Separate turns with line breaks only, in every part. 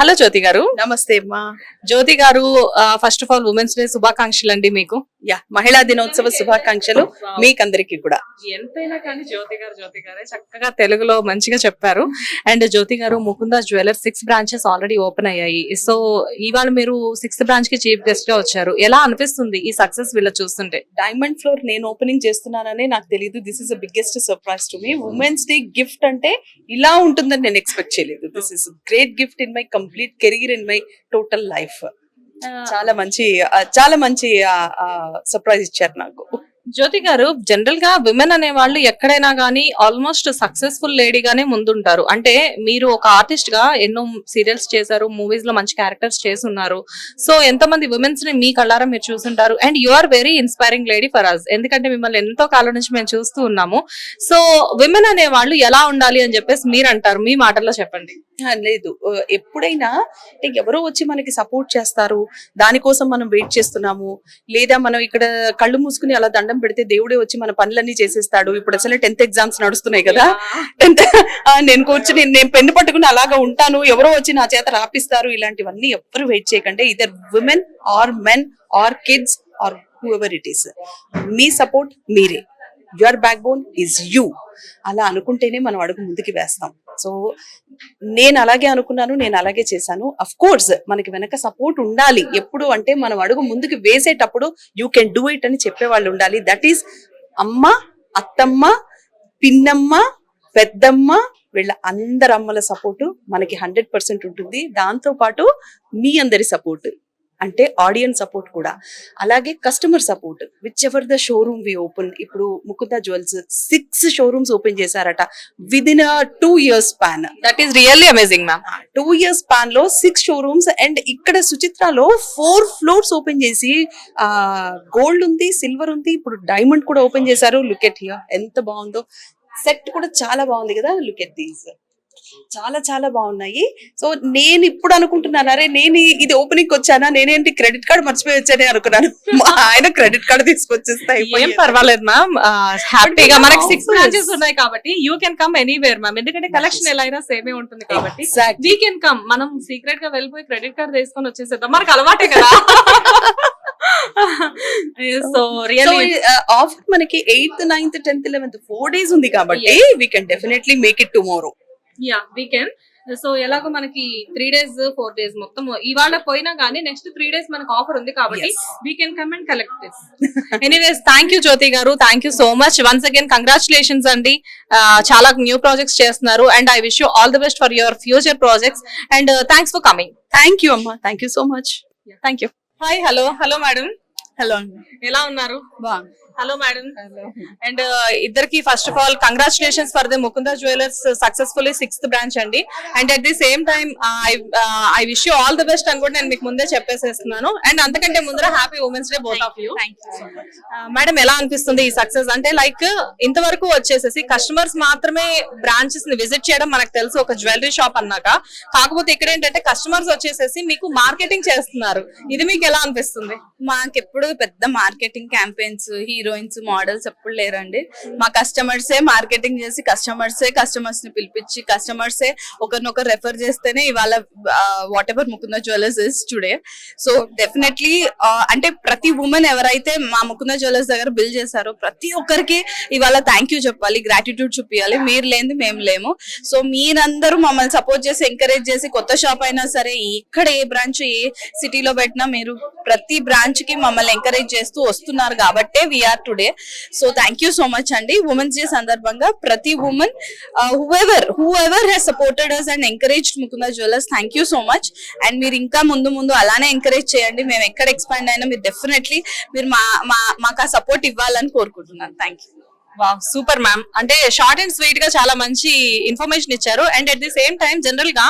Hello జ్యోతి గారు.
నమస్తే అమ్మా.
జ్యోతి గారు first of all women's day శుభాకాంక్షలు అండి మీకు.
యా మహిళా దినోత్సవ శుభాకాంక్షలు మీకందరికి కూడా.
ఎంతైనా కానీ జ్యోతి గారు జ్యోతి గారే చక్కగా తెలుగులో మంచిగా చెప్పారు. అండ్ జ్యోతి గారు Mukunda jewellers six branches already open అయ్యాయి. సో ఇవాళ మీరు సిక్స్త్ బ్రాంచ్కి చీఫ్ గెస్ట్గా వచ్చారు. ఎలా అనిపిస్తుంది ఈ సక్సెస్ వీళ్ళ చూస్తుంటే?
డైమండ్ ఫ్లోర్ నేను ఓపెనింగ్ చేస్తున్నాననే నాకు తెలియదు this is the biggest surprise to me women's day gift అంటే ఇలా ఉంటుందని నేను ఎక్స్పెక్ట్ చేయలేదు. This is great gift in my complete career in my total life చాలా మంచి చాలా మంచి సర్ప్రైజ్ ఇచ్చారు నాకు.
జ్యోతి గారు జనరల్గా విమెన్ అనే వాళ్ళు ఎక్కడైనా గానీ ఆల్మోస్ట్ సక్సెస్ఫుల్ లేడీగానే ముందుంటారు. అంటే మీరు ఒక ఆర్టిస్ట్గా ఎన్నో సీరియల్స్ చేశారు మూవీస్లో మంచి క్యారెక్టర్స్ చేసి ఉన్నారు సో ఎంతమంది విమెన్స్ని మీ కళ్ళారా మీరు చూసుంటారు? And you are very inspiring lady for us ఎందుకంటే మిమ్మల్ని ఎంతో కాలం నుంచి మేము చూస్తూ ఉన్నాము. సో విమెన్ అనే వాళ్ళు ఎలా ఉండాలి అని చెప్పేసి మీరు అంటారు. మీ మాటల్లో చెప్పండి.
లేదు. ఎప్పుడైనా అంటే ఎవరో వచ్చి మనకి సపోర్ట్ చేస్తారు. దానికోసం మనం వెయిట్ చేస్తున్నాము. లేదా మనం ఇక్కడ కళ్ళు మూసుకుని అలా దండం పెడితే దేవుడే వచ్చి మన పనులన్నీ చేసేస్తాడు. ఇప్పుడు అసలు టెన్త్ ఎగ్జామ్స్ నడుస్తున్నాయి కదా. టెన్త్ నేను కూర్చుని నేను పెన్ను పట్టుకుని అలాగా ఉంటాను. ఎవరో వచ్చి నా చేత రాపిస్తారు. ఇలాంటివన్నీ ఎవ్వరు వెయిట్ చేయకండి. Either women or men or kids or whoever it is me support మీరే. Your backbone is you అలా అనుకుంటేనే మనం అడుగు ముందుకు వేస్తాం. సో నేను అలాగే అనుకున్నాను నేను అలాగే చేశాను. అఫ్ కోర్స్ మనకి వెనక సపోర్ట్ ఉండాలి. ఎప్పుడు అంటే మనం అడుగు ముందుకు వేసేటప్పుడు యూ కెన్ డూ ఇట్ అని చెప్పేవాళ్ళు ఉండాలి. దట్ ఈస్ అమ్మ అత్తమ్మ పిన్నమ్మ పెద్దమ్మ వీళ్ళ అందరమ్మల సపోర్టు మనకి హండ్రెడ్ పర్సెంట్ ఉంటుంది. దాంతో పాటు మీ అందరి సపోర్ట్ అంటే ఆడియన్స్ సపోర్ట్ కూడా. అలాగే customer support whichever the showroom we open ఇప్పుడు Mukunda jewels six showrooms open చేశారట with in two years span
that is really amazing ma'am
two years స్పాన్లో six showrooms and ఇక్కడ సుచిత్రలో ఫోర్ ఫ్లోర్స్ ఓపెన్ చేసి ఆ gold ఉంది silver ఉంది ఇప్పుడు diamond కూడా ఓపెన్ చేశారు. లుక్ ఎట్ హియర్ ఎంత బాగుందో. సెట్ కూడా చాలా బాగుంది కదా లుక్ ఎట్ దీస్ చాలా చాలా బాగున్నాయి. సో నేను ఇప్పుడు అనుకుంటున్నాను అరే నేను ఇది ఓపెనింగ్ వచ్చానా? నేనేంటి క్రెడిట్ కార్డ్ మర్చిపోయి వచ్చానే అనుకున్నాను. మా ఆయన క్రెడిట్ కార్డ్ తీసుకొచ్చేస్తా
ఏం పర్వాలేదు మ్యామ్. హ్యాపీగా మనకి సిక్స్. బ్రాంచెస్ ఉన్నాయి కాబట్టి you can come anywhere ma'am. ఎందుకంటే కలెక్షన్ ఎలా అయినా సేమే ఉంటుంది కాబట్టి. We can come. మనం సీక్రెట్గా వెళ్ళిపోయి క్రెడిట్ కార్డ్ తీసుకొని వచ్చేసేద్దాం. మనకు అలవాటే కదా. సో రియల్లీ
ఆఫర్ మనకి eighth ninth tenth eleventh four days ఉంది కాబట్టి we can definitely make it tomorrow
yeah we can so ఎలాగో మనకి త్రీ డేస్ ఫోర్ డేస్ మొత్తం ఇవాళ పోయినా కానీ నెక్స్ట్ త్రీ డేస్ మనకు ఆఫర్ ఉంది కాబట్టి. We can come and collect this anyways thank you Jyothi గారు. Thank you so much once again congratulations అండి. చాలా న్యూ ప్రాజెక్ట్స్ చేస్తున్నారు and I wish you all the best for your future projects and thanks for coming
thank you అమ్మా. Thank you so much
thank you hi hello hello madam
hello
ఎలా ఉన్నారు?
బాగుంది
hello madam and ఇద్దరికి first of all congratulations for the Mukunda jewellers successfully sixth branch అండి. And at the same time I wish you all the best అని కూడా నేను మీకు ముందే చెప్పేసేస్తున్నాను. అండ్ అంతకంటే ముందర happy women's day both of you madam ఎలా అనిపిస్తుంది ఈ సక్సెస్ అంటే లైక్ ఇంతవరకు వచ్చేసేసి కస్టమర్స్ మాత్రమే బ్రాంచెస్ని విజిట్ చేయడం మనకు తెలుసు ఒక జ్యువెలరీ షాప్ అన్నాక. కాకపోతే ఇక్కడ ఏంటంటే కస్టమర్స్ వచ్చేసేసి మీకు మార్కెటింగ్ చేస్తున్నారు. ఇది మీకు ఎలా అనిపిస్తుంది?
మాకెప్పుడు పెద్ద మార్కెటింగ్ క్యాంపెయిన్స్ హీరోయిన్స్ మోడల్స్ ఎప్పుడు లేరండి. మా కస్టమర్సే మార్కెటింగ్ చేసి కస్టమర్సే కస్టమర్స్ని పిలిపించి కస్టమర్సే ఒకరినొకరు రెఫర్ చేస్తేనే ఇవాళ whatever Mukunda jewellers is today so definitely అంటే ప్రతి ఉమెన్ ఎవరైతే మా ముకుంద జ్యువెలర్స్ దగ్గర బిల్ చేశారో ప్రతి ఒక్కరికి ఇవాళ థ్యాంక్ యూ చెప్పాలి గ్రాటిట్యూడ్ చూపించాలి మీరు లేనిది మేము లేము. సో మీరందరూ మమ్మల్ని సపోర్ట్ చేసి ఎంకరేజ్ చేసి కొత్త షాప్ అయినా సరే ఎక్కడ ఏ బ్రాంచ్ ఏ సిటీలో పెట్టినా మీరు ప్రతి బ్రాంచ్కి మమ్మల్ని ఎంకరేజ్ చేస్తూ వస్తున్నారు కాబట్టే we are today so thank you so much అండి ఉమెన్స్ డే సందర్భంగా ప్రతి woman whoever whoever has supported us and encourage Mukunda jewellers thank you so much and మీరు ఇంకా ముందు ముందు అలానే ఎంకరేజ్ చేయండి. మేము ఎక్కడ ఎక్స్పాండ్ అయినా మీరు డెఫినెట్లీ మీరు మా మాకు ఆ సపోర్ట్ ఇవ్వాలని కోరుకుంటున్నాను. Thank you
super ma'am. అంటే షార్ట్ అండ్ స్వీట్గా చాలా మంచి ఇన్ఫర్మేషన్ ఇచ్చారు. And at the same time జనరల్గా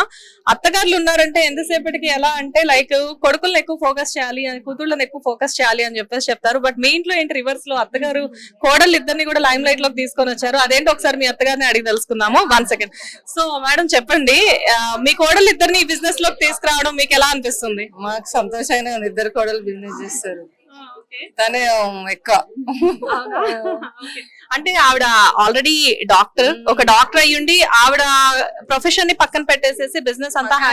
అత్తగారులు ఉన్నారంటే ఎంతసేపటికి ఎలా అంటే లైక్ కొడుకులను ఎక్కువ ఫోకస్ చేయాలి అని కూతుళ్ళని ఎక్కువ ఫోకస్ చేయాలి అని చెప్పేసి చెప్తారు. బట్ మీ ఇంట్లో ఏంటి రివర్స్లో అత్తగారు కోడలు ఇద్దరిని కూడా లైమ్ లైట్లోకి తీసుకొని వచ్చారు? అదేంటి ఒకసారి మీ అత్తగారిని అడిగి తెలుసుకుందాము. వన్ సెకండ్ సో మేడం చెప్పండి మీ కోడలు ఇద్దరిని బిజినెస్లోకి తీసుకురావడం మీకు ఎలా అనిపిస్తుంది?
మాకు సంతోషంగా ఇద్దరు కోడలు బిజినెస్ చేస్తారు. తనే ఎక్కువ.
అంటే ఆవిడ ఆల్రెడీ డాక్టర్ ఒక డాక్టర్ అయ్యుండి ఆవిడ ప్రొఫెషన్ని పక్కన పెట్టేసేసి బిజినెస్ అంతా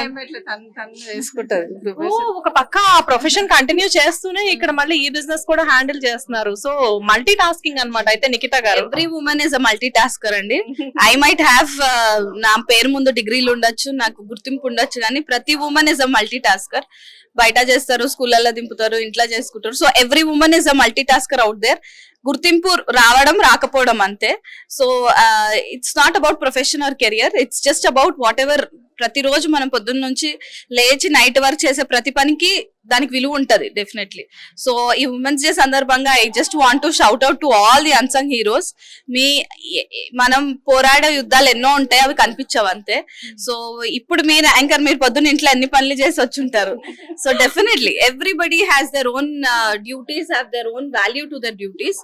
ఒక పక్క ఆ ప్రొఫెషన్ కంటిన్యూ చేస్తూనే ఇక్కడ మళ్ళీ ఈ బిజినెస్ కూడా హ్యాండిల్ చేస్తున్నారు. సో మల్టీ టాస్కింగ్ అన్నమాట. అయితే నిఖిత గారు.
Every woman is a multitasker అండి ఐ మైట్ హ్యావ్ నా పేరు ముందు డిగ్రీలు ఉండొచ్చు నాకు గుర్తింపు ఉండొచ్చు కానీ ప్రతి woman is a multi tasker బయట చేస్తారు స్కూళ్ళల్లో దింపుతారు ఇంట్లో చేసుకుంటారు. So every woman is a multitasker out there గుర్తింపు రావడం రాకపోవడం అంతే. So it's not about profession or career it's just about whatever ప్రతిరోజు మనం పొద్దున్న నుంచి లేచి నైట్ వర్క్ చేసే ప్రతి పనికి దానికి విలువ ఉంటది డెఫినెట్లీ సో ఈ ఉమెన్స్ డే సందర్భంగా I just want to shout out to all the unsung heroes మీ మనం పోరాడే యుద్ధాలు ఎన్నో ఉంటాయి అవి కనిపించవు అంతే. సో ఇప్పుడు మీరు యాంకర్ మీరు పొద్దున్న ఇంట్లో ఎన్ని పనులు చేసి వచ్చి ఉంటారు so definitely everybody has their own duties have their own value to their duties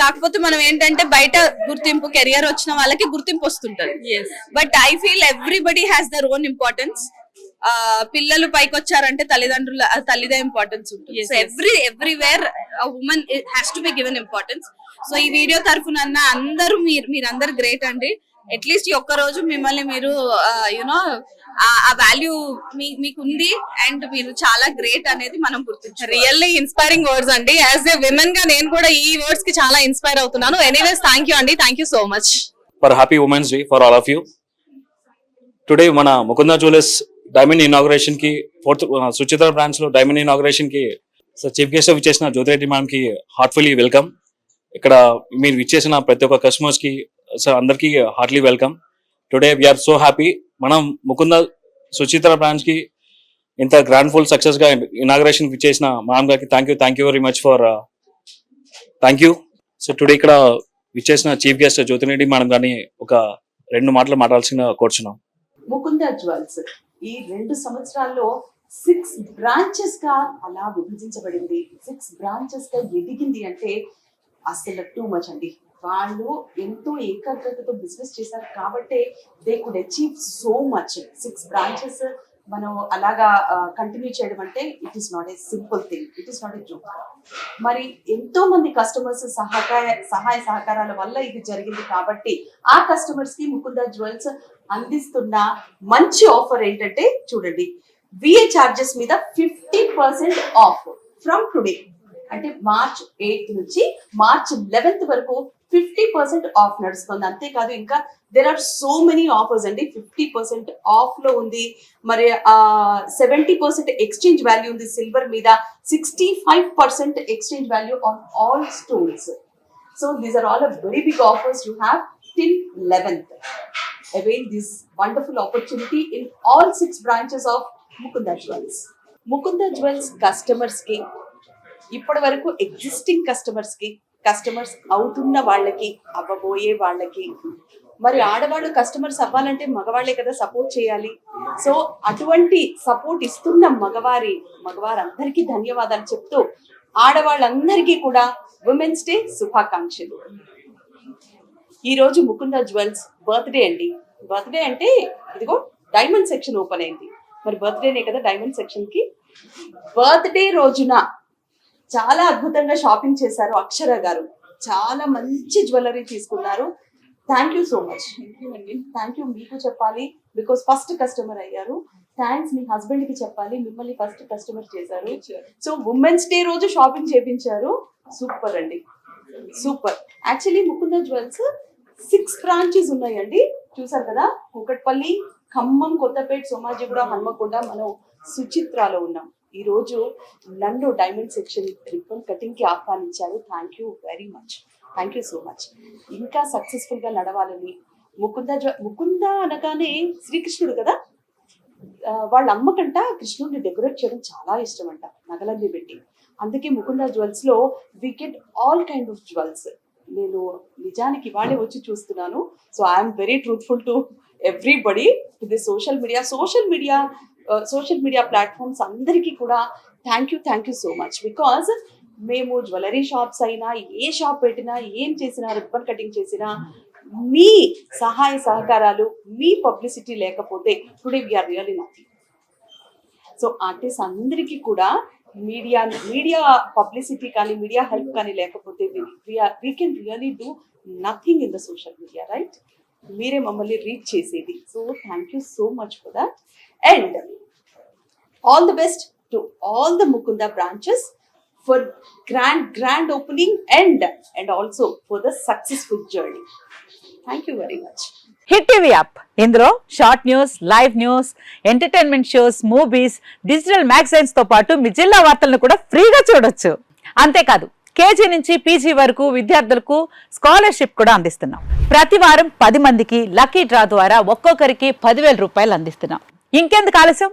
కాకపోతే మనం ఏంటంటే బయట గుర్తింపు కెరియర్ వచ్చిన వాళ్ళకి గుర్తింపు వస్తుంటది. But I feel everybody has their own importance పిల్లలు పైకి వచ్చారంటే తల్లిదండ్రుల తల్లిదే ఇంపార్టెన్స్ ఉంటుంది. So every everywhere woman has to be given importance so ఈ వీడియో తరఫున అందరూ మీరు మీరందరు గ్రేట్ అండి. అట్లీస్ట్ ఈ ఒక్క రోజు మిమ్మల్ని మీరు యునో ఆ వాల్యూ మీకు ఉంది అండ్ మీరు చాలా గ్రేట్ అనేది మనం గుర్తించాలి
రియల్లీ ఇన్స్పైరింగ్ వర్డ్స్ అండి. యాజ్ ఏ విమెన్గా నేను కూడా ఈ వర్డ్స్కి చాలా ఇన్స్పైర్ అవుతున్నాను. ఎనీవేస్ థ్యాంక్ యూ అండి. Thank you so much
for happy women's day for all of you today మన ముకుంద జ్యువెలర్స్ డైమండ్ ఇనాగ్రేషన్కి ఫోర్త్ సుచిత్ర బ్రాంచ్లో డైమండ్ ఇనాగ్రేషన్కి చీఫ్ గెస్ట్ విచ్చేసిన జ్యోతిరెడ్డి మ్యామ్కి హార్ట్ఫుల్లీ వెల్కమ్ ఇక్కడ మీరు విచ్చేసిన ప్రతి ఒక్క కస్టమర్స్కి సార్ అందరికీ heartly welcome today we are so happy మనం ముకుంద సుచిత్ర బ్రాంచ్కి ఇంత గ్రాండ్ ఫుల్ సక్సెస్గా ఇనాగ్రేషన్ ఇచ్చేసిన మ్యామ్ గారికి thank you thank you very much for thank you so today ఇక్కడ విచ్చేసిన చీఫ్ గెస్ట్ జ్యోతిరెడ్డి మేడం గారిని ఒక రెండు మాటలు మాట్లాడాల్సిన కోరుచున్నాం.
ముకుంద జ్యువెల్స్. ఈ రెండు సంవత్సరాల్లో సిక్స్ బ్రాంచెస్గా అలా విభజించబడింది. సిక్స్ బ్రాంచెస్గా ఎదిగింది అంటే అసలు టూ మచ్ అండి. వాళ్ళు ఎంతో ఏకాగ్రతతో బిజినెస్ చేశారు కాబట్టి they could achieve so much six branches మనం అలాగా కంటిన్యూ చేయడం అంటే it is not a simple thing it is not a joke మరి ఎంతో మంది కస్టమర్స్ సహకార సహాయ సహకారాల వల్ల ఇది జరిగింది కాబట్టి ఆ కస్టమర్స్కి ముకుంద జ్యువెల్స్ అందిస్తున్న మంచి ఆఫర్ ఏంటంటే చూడండి. విఏ చార్జెస్ మీద fifty percent off from today అంటే మార్చ్ ఎయిత్ నుంచి మార్చ్ లెవెన్త్ వరకు ఫిఫ్టీ పర్సెంట్ ఆఫ్ నడుస్తుంది. అంతేకాదు ఇంకా there are so many offers అండి. ఫిఫ్టీ పర్సెంట్ ఆఫ్లో ఉంది. మరి సెవెంటీ పర్సెంట్ ఎక్స్చేంజ్ వాల్యూ ఉంది సిల్వర్ మీద. Sixty five percent exchange value on all stones so these are all a very big offers you have till eleventh avail this wonderful opportunity in all six branches of Mukunda jewels Mukunda jewels కస్టమర్స్కి ఇప్పటి వరకు existing కస్టమర్స్కి customers అవుతున్న వాళ్ళకి అవ్వబోయే వాళ్ళకి. మరి ఆడవాళ్ళు customers అవ్వాలంటే మగవాళ్ళే కదా సపోర్ట్ చేయాలి. సో అటువంటి సపోర్ట్ ఇస్తున్న మగవారి మగవారందరికీ ధన్యవాదాలు చెప్తూ ఆడవాళ్ళందరికీ కూడా ఉమెన్స్ డే శుభాకాంక్షలు. ఈ రోజు ముకుంద జ్యువెల్స్ బర్త్డే అండి. బర్త్డే అంటే ఇదిగో డైమండ్ సెక్షన్ ఓపెన్ అయింది. మరి బర్త్డేనే కదా డైమండ్ సెక్షన్కి బర్త్డే రోజున చాలా అద్భుతంగా షాపింగ్ చేశారు అక్షర గారు. చాలా మంచి జ్యువెలరీ తీసుకున్నారు. Thank you so much thank you మీకు చెప్పాలి బికాస్ ఫస్ట్ కస్టమర్ అయ్యారు. థ్యాంక్స్ మీ హస్బెండ్కి చెప్పాలి. మిమ్మల్ని ఫస్ట్ కస్టమర్ చేశారు. సో ఉమెన్స్ డే రోజు షాపింగ్ చేపించారు. సూపర్ అండి. Super actually Mukunda jewels six branches ఉన్నాయండి. చూసారు కదా? కూకట్పల్లి ఖమ్మం కొత్తపేట సోమాజిగూడ హన్మకొండ మనం సుచిత్రాలో ఉన్నాం. ఈరోజు నన్ను డైమండ్ సెక్షన్ రిబ్బన్ కటింగ్కి ఆహ్వానించారు. Thank you very much. Thank you so much. ఇంకా సక్సెస్ఫుల్గా నడవాలని ముకుంద జ్వ- ముకుంద అనగానే శ్రీకృష్ణుడు కదా? వాళ్ళ అమ్మకంట కృష్ణుడిని డెకరేట్ చేయడం చాలా ఇష్టం అంట నగలన్నీ పెట్టి. అందుకే Mukunda జ్యువెల్స్లో we get all kind of jewels. నేను నిజానికి వాళ్ళే వచ్చి చూస్తున్నాను. So I'm very truthful to everybody ఇది social media. Social media social media platforms అందరికీ కూడా thank you thank you so much because మేము జ్యువెలరీ షాప్స్ అయినా ఏ షాప్ పెట్టినా ఏం చేసినా రిబ్బన్ కటింగ్ చేసినా మీ సహాయ సహకారాలు మీ పబ్లిసిటీ లేకపోతే today we are really nothing so artist అందరికీ కూడా మీడియా మీడియా పబ్లిసిటీ కానీ మీడియా హెల్ప్ కానీ లేకపోతే we can really do nothing in the social media right మీరే మమ్మల్ని రీచ్ చేసేది. So thank you so much for that and all the best to all the Mukunda branches for grand grand opening and and also for the successful journey. Thank you very much
hit TV app ఇందులో short news live news entertainment shows movies digital మ్యాగజైన్స్తో పాటు మీ జిల్లా వార్తలను కూడా ఫ్రీగా చూడొచ్చు. అంతేకాదు KG నుంచి పీజీ వరకు విద్యార్థులకు స్కాలర్షిప్ కూడా అందిస్తున్నాం. ప్రతి వారం పది మందికి లక్కీ డ్రా ద్వారా ఒక్కొక్కరికి పదివేల రూపాయలు అందిస్తున్నాం. ఇంకెందుకు ఆలస్యం?